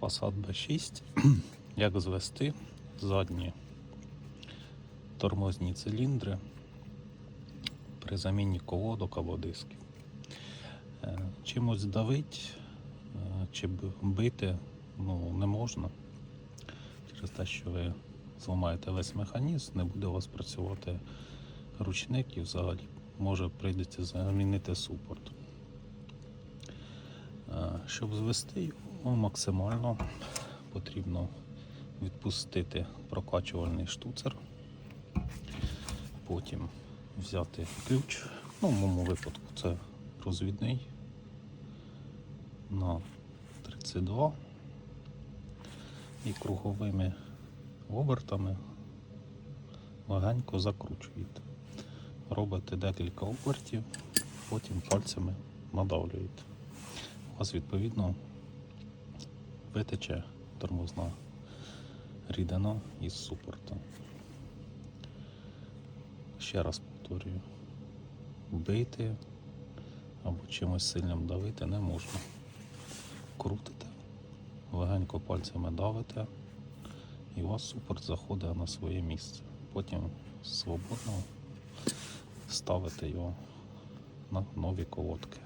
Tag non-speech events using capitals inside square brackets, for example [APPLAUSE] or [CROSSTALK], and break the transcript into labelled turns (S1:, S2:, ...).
S1: Passat [CLEARS THROAT] B6. Як звести задні тормозні циліндри при заміні колодок або дисків. Е, Чимось давить е, чи бити ну, не можна. Через те, що ви зламаєте весь механізм, не буде у вас працювати ручник і взагалі може прийдеться замінити супорт. Щоб звести його максимально, потрібно відпустити прокачувальний штуцер, потім взяти ключ, ну, в моєму випадку це розвідний на 32 і круговими обертами легенько закручуєте. Робите декілька обертів, потім пальцями надавлюєте. У вас відповідно витече тормозна рідина із супорту. Ще раз повторюю, бити або чимось сильним давити не можна. Крутите, легенько пальцями давите, і у вас супорт заходить на своє місце. Потім свободно ставите його на нові колодки.